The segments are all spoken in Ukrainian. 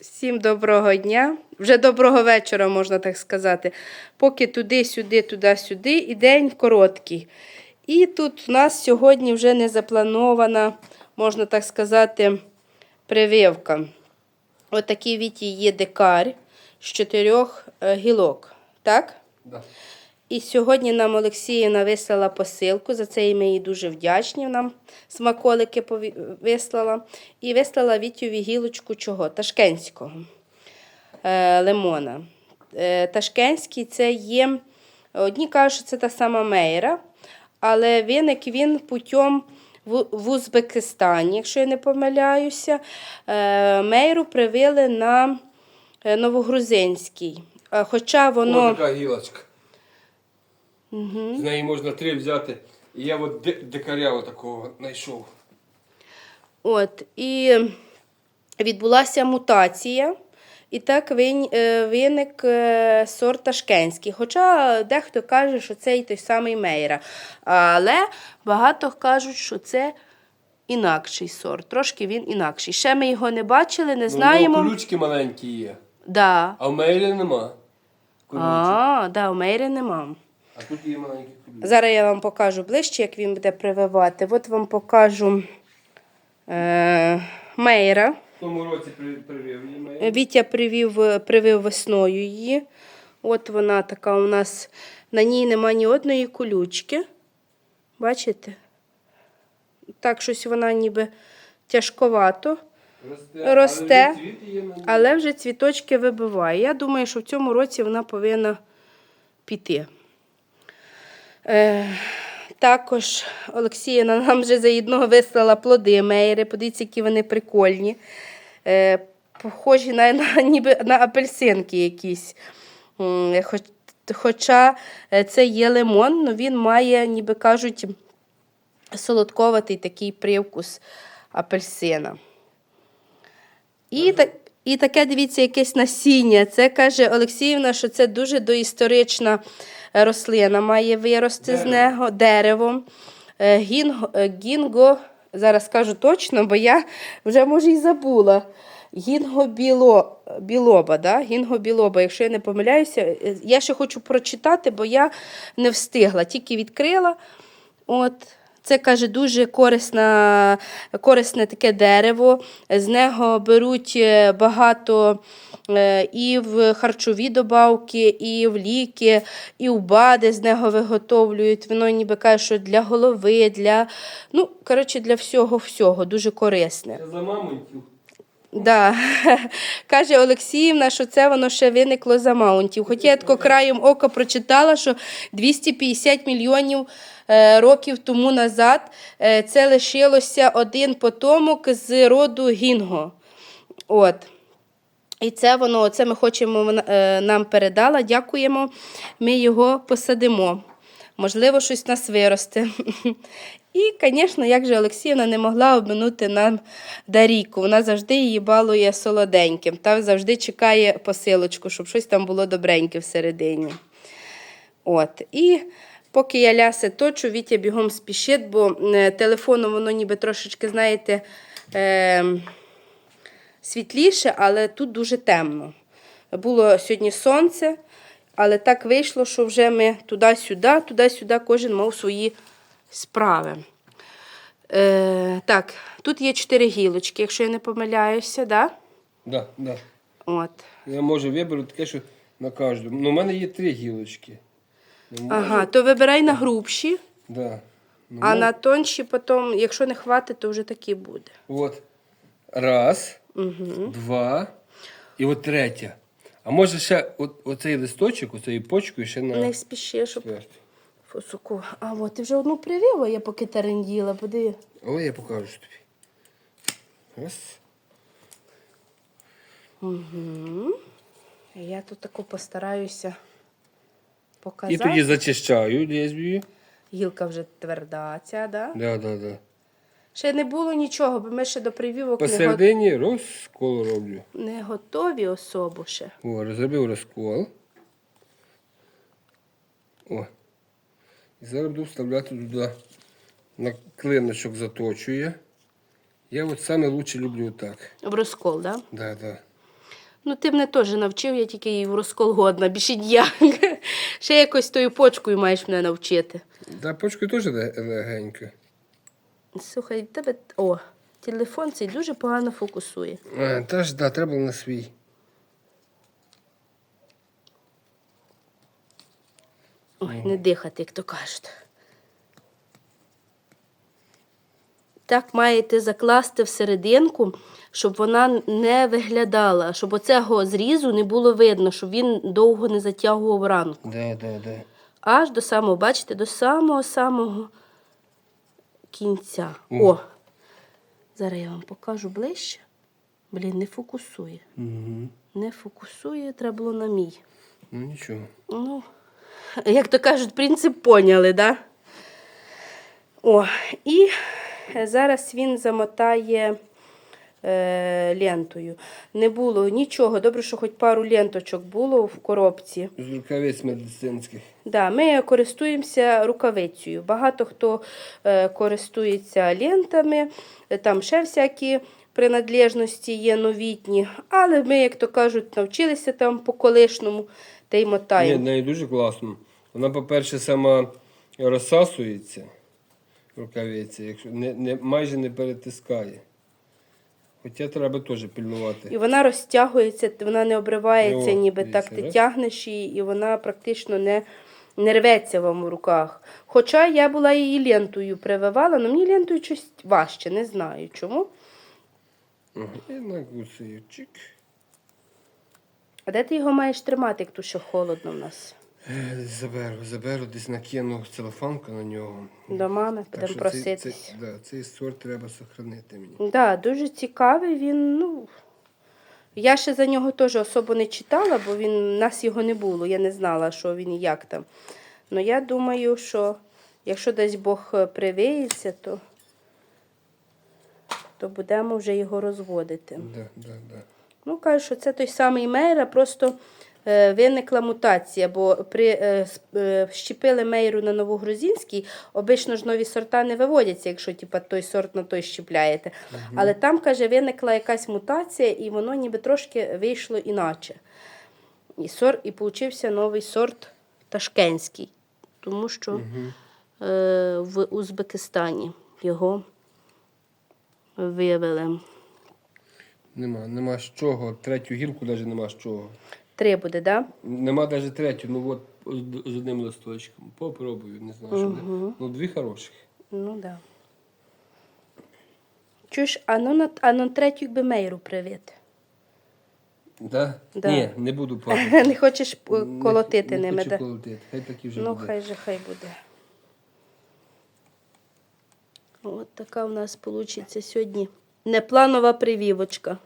Всім доброго дня. Вже доброго вечора, можна так сказати. Поки туди-сюди, туди-сюди, і день короткий. І тут у нас сьогодні вже не запланована, можна так сказати, прививка. Отакий Віті є дикар з чотирьох е, гілок. Так? Да. І сьогодні нам Олексіївна вислала посилку. За це ми їй дуже вдячні. Нам смаколики вислала. І вислала Вітюві гілочку чого? Ташкентського е, лимона. Е, Ташкентський це є. Одні кажуть, що це та сама мейра, але виник він путем в, в Узбекистані, якщо я не помиляюся. Е, Мейру привили на е, Новогрузинський. Е, Хоча воно. О, така гілочка. З неї можна три взяти. І я от ди- дикаря отакого знайшов. От, і відбулася мутація, і так е, виник е, сорт ташкентський. Хоча дехто каже, що це і той самий мейра. Але багато кажуть, що це інакший сорт. Трошки він інакший. Ще ми його не бачили, не Ну, знаємо. Ну, колючки маленькі є. Да. А в мейлі нема. Колючок. А, да, у мейри нема. А тут є маленькі колючки. Зараз я вам покажу ближче, як він буде прививати. От вам покажу е, мейра. В тому році при- привив її мейлі. Вітя привів, привив весною її. От вона така у нас. На ній нема ні одної колючки. Бачите? Так, щось вона ніби тяжковато, Росте. росте. Але вже є на але вже цвіточки вибиває. Я думаю, що в цьому році вона повинна піти. Е, також Олексіївна нам вже заїдно вислала плоди мейри. Подивіться, які вони прикольні. Е, похожі на, на, ніби на апельсинки якісь. Хоч, хоча е, це є лимон, але він має, ніби кажуть, солодковатий такий привкус апельсина. І, так, і таке, дивіться, якесь насіння. Це каже Олексіївна, що це дуже доісторична рослина, має вирости з нього дерево. Е, Гінго, е, гінго, зараз скажу точно, бо я вже може і забула. Гінго біло, білоба, да? Гінго білоба, якщо я не помиляюся, Е, я ще хочу прочитати, бо я не встигла, тільки відкрила. От. Це каже дуже корисна, корисне таке дерево. З нього беруть е, багато е, і в харчові добавки, і в ліки, і в БАДи з нього виготовлюють. Воно ніби каже, що для голови, для, ну, коротше, для всього всього дуже корисне. Це за мамонтів. Да. Каже Олексіївна, що це воно ще виникло за маунтів. Хоча я тако краєм ока прочитала, що 250 мільйонів е, років тому назад е, це лишилося один потомок з роду Гінго. От. І це воно, це ми хочемо, е, нам передала. Дякуємо. Ми його посадимо. Можливо, щось нас виросте. І, звісно, як же Олексіївна не могла обминути нам Дарійку. Вона завжди її балує солоденьким та завжди чекає посилочку, щоб щось там було добреньке всередині. От. І поки я ляси точу, Вітя бігом спішить, бо е, телефоном воно ніби трошечки, знаєте, е, світліше, але тут дуже темно. Було сьогодні сонце, але так вийшло, що вже ми туди-сюди, туди-сюди кожен мав свої справи. Е, так, тут є чотири гілочки, якщо я не помиляюся, да? Да, да. От. Я можу виберу таке, що на кожну. Ну, у мене є три гілочки. Не можу. Ага, то вибирай на грубші, Да. Ну, а на тонші потім, якщо не хватить, то вже такі буде. От. Раз, Угу. два. І от третя. А може ще от, оцей листочок, оцею почкою ще на Не спіши, щоб четвертий. Фосуку. А от ти вже одну привила, я поки таренділа, подиви. Але я покажу тобі. Раз. Я тут таку постараюся І тоді зачищаю лезвію. Гілка вже тверда, ця, да? Да, да, да. Ще не було нічого, бо ми ще до прививок не, го- Посередині розкол роблю. не готові особу ще. О, зробив розкол. О. І зараз буду вставляти туди на клиночок заточує. Я от саме лучше люблю так. В розкол, да? Да, да. Ну, ти мене теж навчив, я тільки її в розкол годна, більше ніяк. Ще якось тою почкою маєш мене навчити. Да, почкою теж легенько. Слухай, тебе. О, телефон цей дуже погано фокусує. А, та ж, да, треба на свій. Ой, не дихати, як то кажуть. Так маєте закласти всерединку, щоб вона не виглядала, щоб оцього зрізу не було видно, щоб він довго не затягував ранку. Да, да, да. Аж до самого, бачите, до самого-самого кінця. О. О! Зараз я вам покажу ближче. Блін, не фокусує. Угу. Не фокусує, треба було на мій. Ну нічого. Ну, як то кажуть, принцип поняли, да? О, і зараз він замотає е, лентою. Не було нічого. Добре, що хоч пару ленточок було в коробці. З рукавиць медицинських. Да, ми користуємося рукавицею. Багато хто е, користується лентами, е, там ще всякі принадлежності є новітні, але ми, як то кажуть, навчилися там по колишньому та й Ні, мотаємо. неї дуже класно. Вона, по-перше, сама розсасується, рукавиця, якщо не, не, майже не перетискає. Хоча треба теж пильнувати. І вона розтягується, вона не обривається, О, ніби дивіться, так ти раз. тягнеш її, і вона практично не, не рветься вам у руках. Хоча я була її лентою прививала, але мені лентою щось важче, не знаю чому. Ага, І нагуцею. Чик. А де ти його маєш тримати, як тут ще холодно в нас? Е, Заберу, заберу, десь накину целофанку на нього. До мами будемо що цей, цей, да, цей сорт треба сохранити мені. Да, дуже цікавий він. Ну, я ще за нього теж особо не читала, бо він, нас його не було. Я не знала, що він і як там. Ну я думаю, що якщо десь Бог е, привиється, то, то будемо вже його розводити. Да, да, да. Ну, кажуть, що це той самий мейра, просто е, виникла мутація, бо при, е, е, щепили мейру на новогрузинський, обично ж нові сорта не виводяться, якщо типа, той сорт на той щепляєте. Але там, каже, виникла якась мутація, і воно ніби трошки вийшло іначе. І, сор, і получився новий сорт ташкентський, тому що е, в Узбекистані його виявили. Нема, нема з чого. Третю гілку навіть нема з чого. Три буде, так? Да? Нема навіть третю, ну от з одним листочком. Попробую, не знаю, що не. Ну, дві хороших. Ну да. Чуєш, а ну на, а на третю якби мейру привити. Да? Да. Ні, не буду пробувати. Не хочеш е, Не- колотити не, ними, хочу да? колотити. Хай так і вже Ну, буде. хай же хай буде. От така у нас вийде сьогодні непланова привівочка.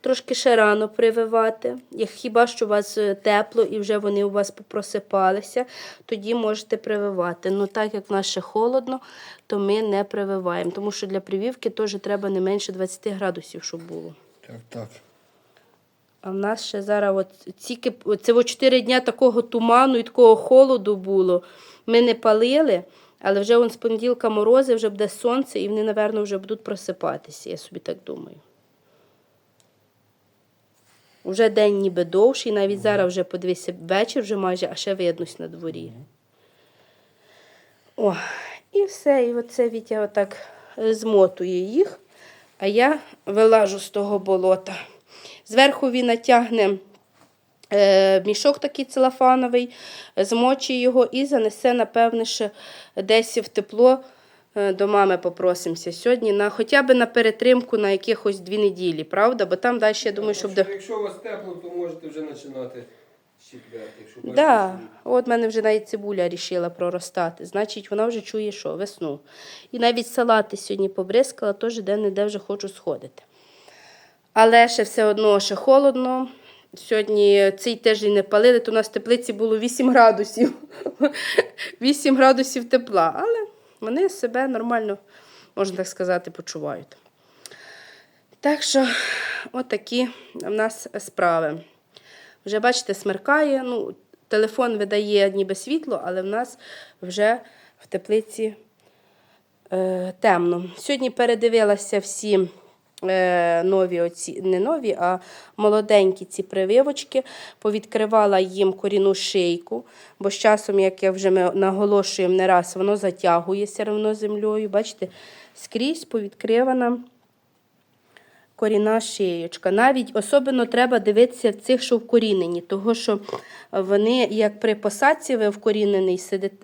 Трошки ще рано прививати. Як хіба що у вас е, тепло і вже вони у вас попросипалися, тоді можете прививати. Ну так як в нас ще холодно, то ми не прививаємо. Тому що для прививки теж треба не менше 20 градусів, щоб було. Так, так. А в нас ще зараз от тільки це 4 дня такого туману і такого холоду було. Ми не палили, але вже он з понеділка морози, вже буде сонце, і вони, напевно, вже будуть просипатися, я собі так думаю. Уже день ніби довший, навіть зараз вже подивися, вечір вже майже, а ще виднось на дворі. О, і все, і оце Вітя отак е, змотує їх, а я вилажу з того болота. Зверху він натягне мішок такий целофановий, змочить його і занесе, напевне, ще десь в тепло е, до мами попросимося сьогодні, на, хоча б на перетримку на якихось дві неділі, правда? Бо там далі, я думаю, щоб... Якщо, якщо у вас тепло, то можете вже починати щіпляти. Якщо бачите, Да. От в мене вже навіть цибуля рішила проростати. Значить, вона вже чує, що весну. І навіть салати сьогодні побризкала, теж де-не-де вже хочу сходити. Але ще все одно ще холодно. Сьогодні цей тиждень не палили, то у нас в теплиці було 8 градусів. 8 градусів тепла. Але вони себе нормально, можна так сказати, почувають. Так що, отакі в нас справи. Вже бачите, смеркає. Ну, телефон видає ніби світло, але в нас вже в теплиці е, темно. Сьогодні передивилася всі нові оці, не нові, а молоденькі ці прививочки, повідкривала їм корінну шийку, бо з часом, як я вже ми наголошуємо не раз, воно затягує все одно землею. Бачите, скрізь повідкривана корінна шиєчка. Навіть особливо треба дивитися в цих, що вкорінені, того що вони, як при посадці ви вкорінений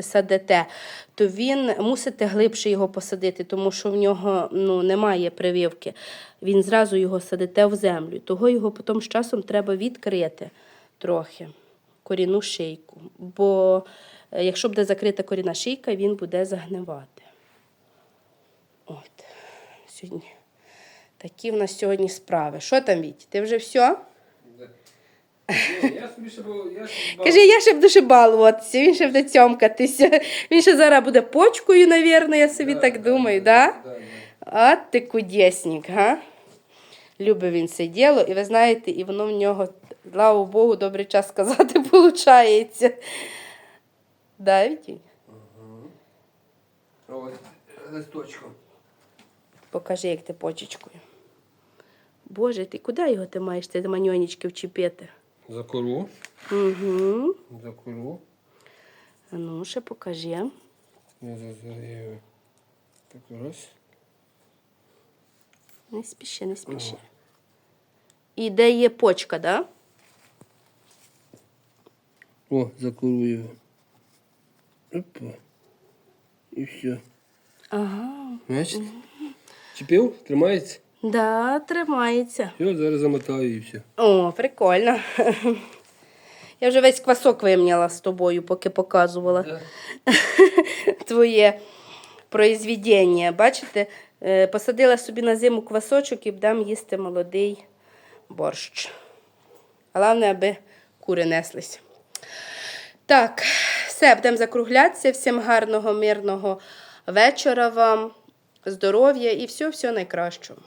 садите, то він мусите глибше його посадити, тому що в нього ну, немає прививки. Він зразу його садите в землю. Того його потім з часом треба відкрити трохи корінну шийку. Бо е, якщо буде закрита корінна шийка, він буде загнивати. От. Сьогодні. Такі в нас сьогодні справи. Що там, Віть? Ти вже все? Каже, я ще буду ще балуватися, він ще буде цьомкатися. Він ще зараз буде почкою, навірно, я собі так думаю, да? А ти кудесник, га? Любить він це діло, і ви знаєте, і воно в нього, слава Богу, добрий час сказати, виходить. Да, Вітінь? Ось листочком. Покажи, як ти почечкою. Боже, ти куди його ти маєш, ти маньонічки вчепити? За кору. Угу. За кору. А ну, ще покажи. Я зазаю. Так раз. Не спіши, не спіши. І де є почка, да? О, за кору його. Опа. І все. Ага. Бачите? Чіпив? Тримається? Да, тримається. Все, зараз замотаю і все. О, прикольно. Я вже весь квасок вимняла з тобою, поки показувала твоє произведення. Бачите, Е, посадила собі на зиму квасочок і будемо їсти молодий борщ. Головне, аби кури неслись. Так, все, будемо закруглятися. Всім гарного, мирного вечора вам, здоров'я і все-все найкращого.